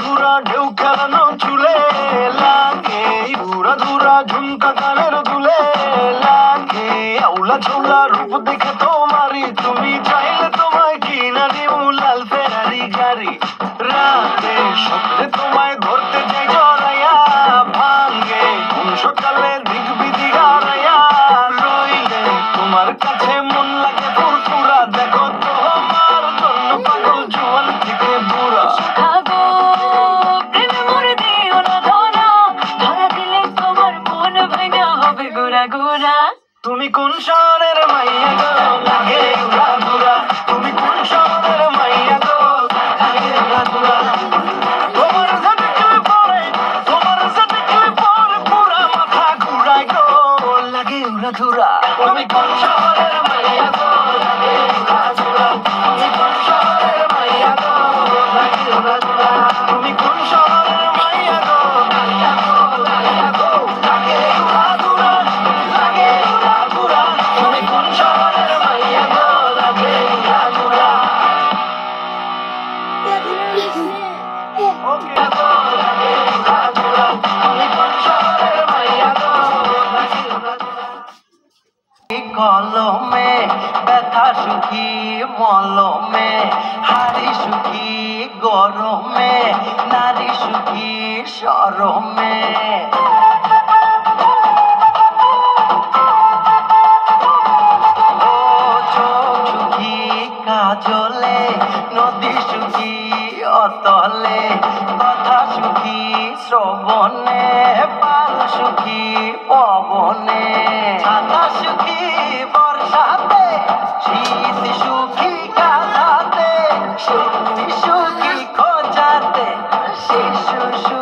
ধুরা ঢেউ খেলানো চুলে লাগে পুরা ধুরা ঝুমকা কানের দুলে লাগে আউলা ঝোলা রূপ দেখে তোমারি তুমি চাইলে তোমায় কিনা দিও লাল ফেরারি গাড়ি। রাতে স্বপ্নে তোমায় ধরতে যাই জড়াইয়া ভাঙ্গে সকালে দিক বিধি হারাইয়া রইলে তোমার গোরা তুমি কোন শহরের মাইয়া গো? লাগে দুরা তুমি কোন শহরের মাইয়া গো? লাগে গো। লাগে ধুরা তুমি কোন শহরের মাইয়া গো? লাগে উড়া ধুরা কলমে, ব্যথা সুখী মলমে, হাড়ি সুখী গরমে, নারী সুখী সরমে। কাজলে, নদী সুখী অতলে, কথা সুখী শ্রবণে, পাল সুখী পবনে। show.